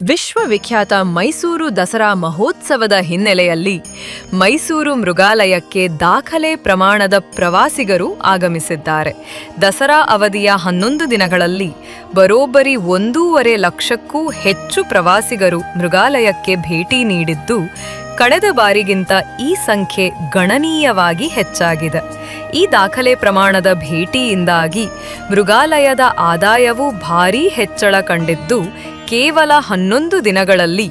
ವಿಶ್ವವಿಖ್ಯಾತ ಮೈಸೂರು ದಸರಾ ಮಹೋತ್ಸವದ ಹಿನ್ನೆಲೆಯಲ್ಲಿ ಮೈಸೂರು ಮೃಗಾಲಯಕ್ಕೆ ದಾಖಲೆ ಪ್ರಮಾಣದ ಪ್ರವಾಸಿಗರು ಆಗಮಿಸಿದ್ದಾರೆ. ದಸರಾ ಅವಧಿಯ ಹನ್ನೊಂದು ದಿನಗಳಲ್ಲಿ ಬರೋಬ್ಬರಿ ಒಂದೂವರೆ ಲಕ್ಷಕ್ಕೂ ಹೆಚ್ಚು ಪ್ರವಾಸಿಗರು ಮೃಗಾಲಯಕ್ಕೆ ಭೇಟಿ ನೀಡಿದ್ದು, ಕಳೆದ ಬಾರಿಗಿಂತ ಈ ಸಂಖ್ಯೆ ಗಣನೀಯವಾಗಿ ಹೆಚ್ಚಾಗಿದೆ. ಈ ದಾಖಲೆ ಪ್ರಮಾಣದ ಭೇಟಿಯಿಂದಾಗಿ ಮೃಗಾಲಯದ ಆದಾಯವೂ ಭಾರೀ ಹೆಚ್ಚಳ ಕಂಡಿದ್ದು ಕೇವಲ ಹನ್ನೊಂದು ದಿನಗಳಲ್ಲಿ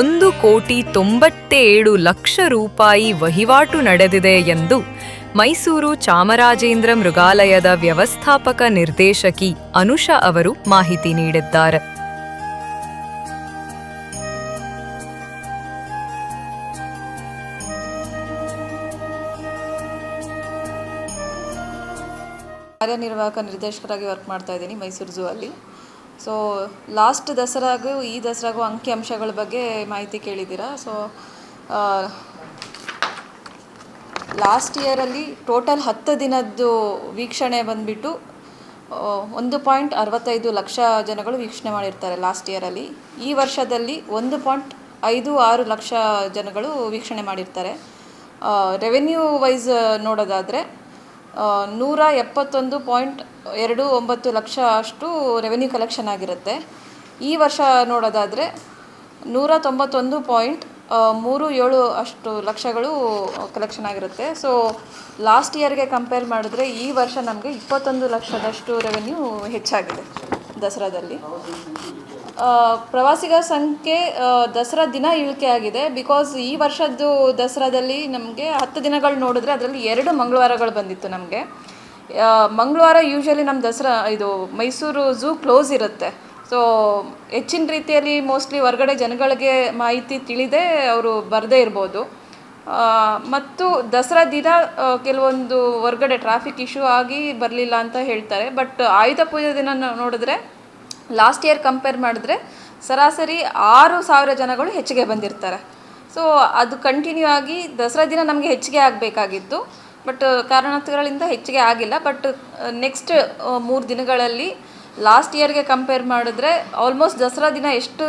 ಒಂದು ಕೋಟಿ ತೊಂಬತ್ತೇಳು ಲಕ್ಷ ರೂಪಾಯಿ ವಹಿವಾಟು ನಡೆದಿದೆ ಎಂದು ಮೈಸೂರು ಚಾಮರಾಜೇಂದ್ರ ಮೃಗಾಲಯದ ವ್ಯವಸ್ಥಾಪಕ ನಿರ್ದೇಶಕಿ ಅನುಷಾ ಅವರು ಮಾಹಿತಿ ನೀಡಿದ್ದಾರೆ. ಕಾರ್ಯನಿರ್ವಾಹಕ ನಿರ್ದೇಶಕರಾಗಿ ವರ್ಕ್ ಮಾಡ್ತಾ ಇದ್ದೀನಿ ಮೈಸೂರು ಝೂ ಅಲ್ಲಿ. ಸೊ ಲಾಸ್ಟ್ ದಸರಾಗೂ ಈ ದಸರಾಗೂ ಅಂಕಿ ಅಂಶಗಳ ಬಗ್ಗೆ ಮಾಹಿತಿ ಕೇಳಿದ್ದೀರಾ? ಸೊ ಲಾಸ್ಟ್ ಇಯರಲ್ಲಿ ಟೋಟಲ್ ಹತ್ತು ದಿನದ್ದು ವೀಕ್ಷಣೆ ಬಂದುಬಿಟ್ಟು ಒಂದು ಪಾಯಿಂಟ್ ಅರವತ್ತೈದು ಲಕ್ಷ ಜನಗಳು ವೀಕ್ಷಣೆ ಮಾಡಿರ್ತಾರೆ ಲಾಸ್ಟ್ ಇಯರಲ್ಲಿ ಈ ವರ್ಷದಲ್ಲಿ ಒಂದು ಪಾಯಿಂಟ್ ಐದು ಆರು ಲಕ್ಷ ಜನಗಳು ವೀಕ್ಷಣೆ ಮಾಡಿರ್ತಾರೆ. ರೆವೆನ್ಯೂ ವೈಸ್ ನೋಡೋದಾದರೆ ನೂರ ಎಪ್ಪತ್ತೊಂದು ಪಾಯಿಂಟ್ ಎರಡು ಒಂಬತ್ತು ಲಕ್ಷ ಅಷ್ಟು ರೆವೆನ್ಯೂ ಕಲೆಕ್ಷನ್ ಆಗಿರುತ್ತೆ. ಈ ವರ್ಷ ನೋಡೋದಾದರೆ ನೂರ ತೊಂಬತ್ತೊಂದು ಪಾಯಿಂಟ್ ಮೂರು ಏಳು ಅಷ್ಟು ಲಕ್ಷಗಳು ಕಲೆಕ್ಷನ್ ಆಗಿರುತ್ತೆ. ಸೊ ಲಾಸ್ಟ್ ಇಯರ್ಗೆ ಕಂಪೇರ್ ಮಾಡಿದ್ರೆ ಈ ವರ್ಷ ನಮಗೆ ಇಪ್ಪತ್ತೊಂದು ಲಕ್ಷದಷ್ಟು ರೆವೆನ್ಯೂ ಹೆಚ್ಚಾಗಿದೆ ದಸರಾದಲ್ಲಿ. ಪ್ರವಾಸಿಗರ ಸಂಖ್ಯೆ ದಸರಾ ದಿನ ಇಳಿಕೆ ಆಗಿದೆ. ಬಿಕಾಸ್ ಈ ವರ್ಷದ್ದು ದಸರಾದಲ್ಲಿ ನಮಗೆ ಹತ್ತು ದಿನಗಳು ನೋಡಿದ್ರೆ ಅದರಲ್ಲಿ ಎರಡು ಮಂಗಳವಾರಗಳು ಬಂದಿತ್ತು ನಮಗೆ. ಮಂಗಳವಾರ ಯೂಶಲಿ ನಮ್ಮ ದಸರಾ, ಇದು ಮೈಸೂರು ಝೂ ಕ್ಲೋಸ್ ಇರುತ್ತೆ. ಸೊ ಹೆಚ್ಚಿನ ರೀತಿಯಲ್ಲಿ ಮೋಸ್ಟ್ಲಿ ಹೊರಗಡೆ ಜನಗಳಿಗೆ ಮಾಹಿತಿ ತಿಳಿದೇ ಅವರು ಬರದೇ ಇರ್ಬೋದು. ಮತ್ತು ದಸರಾ ದಿನ ಕೆಲವೊಂದು ಹೊರಗಡೆ ಟ್ರಾಫಿಕ್ ಇಶ್ಯೂ ಆಗಿ ಬರಲಿಲ್ಲ ಅಂತ ಹೇಳ್ತಾರೆ. ಬಟ್ ಆಯುಧ ಪೂಜೆ ದಿನ ನೋಡಿದ್ರೆ ಲಾಸ್ಟ್ ಇಯರ್ ಕಂಪೇರ್ ಮಾಡಿದ್ರೆ ಸರಾಸರಿ ಆರು ಸಾವಿರ ಜನಗಳು ಹೆಚ್ಚಿಗೆ ಬಂದಿರ್ತಾರೆ. ಸೊ ಅದು ಕಂಟಿನ್ಯೂ ಆಗಿ ದಸರಾ ದಿನ ನಮಗೆ ಹೆಚ್ಚಿಗೆ ಆಗಬೇಕಾಗಿತ್ತು. ಬಟ್ ಕಾರಣಗಳಿಂದ ಹೆಚ್ಚಿಗೆ ಆಗಿಲ್ಲ. ಬಟ್ ನೆಕ್ಸ್ಟ್ ಮೂರು ದಿನಗಳಲ್ಲಿ ಲಾಸ್ಟ್ ಇಯರ್ಗೆ ಕಂಪೇರ್ ಮಾಡಿದ್ರೆ ಆಲ್ಮೋಸ್ಟ್ ದಸರಾ ದಿನ ಎಷ್ಟು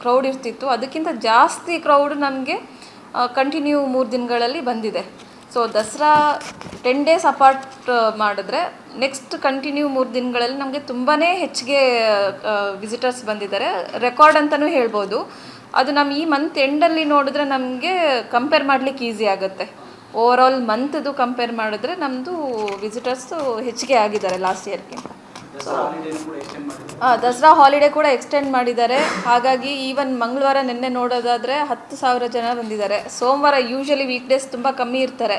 ಕ್ರೌಡ್ ಇರ್ತಿತ್ತು. ಅದಕ್ಕಿಂತ ಜಾಸ್ತಿ ಕ್ರೌಡ್ ನಮಗೆ ಕಂಟಿನ್ಯೂ ಮೂರು ದಿನಗಳಲ್ಲಿ ಬಂದಿದೆ. So Dasara ten days apart ಮಾಡಿದ್ರೆ ನೆಕ್ಸ್ಟ್ ಕಂಟಿನ್ಯೂ ಮೂರು ದಿನಗಳಲ್ಲಿ ನಮಗೆ ತುಂಬಾ ಹೆಚ್ಚಿಗೆ ವಿಸಿಟರ್ಸ್ ಬಂದಿದ್ದಾರೆ. ರೆಕಾರ್ಡ್ ಅಂತಲೂ ಹೇಳ್ಬೋದು. ಅದು ನಮ್ಮ ಈ ಮಂತ್ ಎಂಡಲ್ಲಿ ನೋಡಿದ್ರೆ ನಮಗೆ ಕಂಪೇರ್ ಮಾಡ್ಲಿಕ್ಕೆ ಈಸಿ ಆಗುತ್ತೆ. ಓವರ್ ಆಲ್ ಮಂತ್ದು ಕಂಪೇರ್ ಮಾಡಿದ್ರೆ ನಮ್ಮದು ವಿಸಿಟರ್ಸು ಹೆಚ್ಚಿಗೆ ಆಗಿದ್ದಾರೆ ಲಾಸ್ಟ್ ಇಯರ್ಗಿಂತ ದಸರಾ ಹಾಲಿಡೇ ಕೂಡ ಎಕ್ಸ್ಟೆಂಡ್ ಮಾಡಿದ್ದಾರೆ. ಹಾಗಾಗಿ ಈವನ್ ಮಂಗಳವಾರ ನಿನ್ನೆ ನೋಡೋದಾದರೆ ಹತ್ತು ಸಾವಿರ ಜನ ಬಂದಿದ್ದಾರೆ. ಸೋಮವಾರ ಯೂಶಲಿ ವೀಕ್ ಡೇಸ್ ತುಂಬ ಕಮ್ಮಿ ಇರ್ತಾರೆ.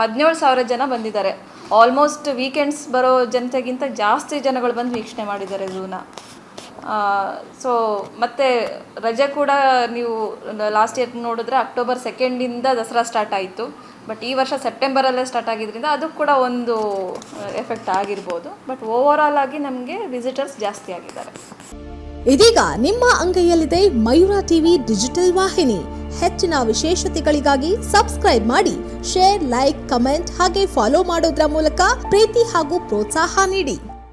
ಹದಿನೇಳು ಸಾವಿರ ಜನ ಬಂದಿದ್ದಾರೆ. ಆಲ್ಮೋಸ್ಟ್ ವೀಕೆಂಡ್ಸ್ ಬರೋ ಜನತೆಗಿಂತ ಜಾಸ್ತಿ ಜನಗಳು ಬಂದು ವೀಕ್ಷಣೆ ಮಾಡಿದ್ದಾರೆ ಝೂನ. ಸೊ ಮತ್ತು ರಜೆ ಕೂಡ ನೀವು ಲಾಸ್ಟ್ ಇಯರ್ ನೋಡಿದ್ರೆ ಅಕ್ಟೋಬರ್ ಸೆಕೆಂಡಿಂದ ದಸರಾ ಸ್ಟಾರ್ಟ್ ಆಯಿತು. ಬಟ್ ಈ ವರ್ಷ ಸೆಪ್ಟೆಂಬರಲ್ಲೇ ಸ್ಟಾರ್ಟ್ ಆಗಿದ್ದರಿಂದ ಅದು ಕೂಡ ಒಂದು ಎಫೆಕ್ಟ್ ಆಗಿರ್ಬೋದು. ಬಟ್ ಓವರ್ ಆಲ್ ಆಗಿ ನಮಗೆ ವಿಸಿಟರ್ಸ್ ಜಾಸ್ತಿ ಆಗಿದ್ದಾರೆ. ಇದೀಗ ನಿಮ್ಮ ಅಂಗೈಯಲ್ಲಿದೆ ಮಯೂರ ಟಿವಿ ಡಿಜಿಟಲ್ ವಾಹಿನಿ. ಹೆಚ್ಚಿನ ವಿಶೇಷತೆಗಳಿಗಾಗಿ ಸಬ್ಸ್ಕ್ರೈಬ್ ಮಾಡಿ ಶೇರ್ ಲೈಕ್ ಕಮೆಂಟ್ ಹಾಗೆ ಫಾಲೋ ಮಾಡೋದ್ರ ಮೂಲಕ ಪ್ರೀತಿ ಹಾಗೂ ಪ್ರೋತ್ಸಾಹ ನೀಡಿ.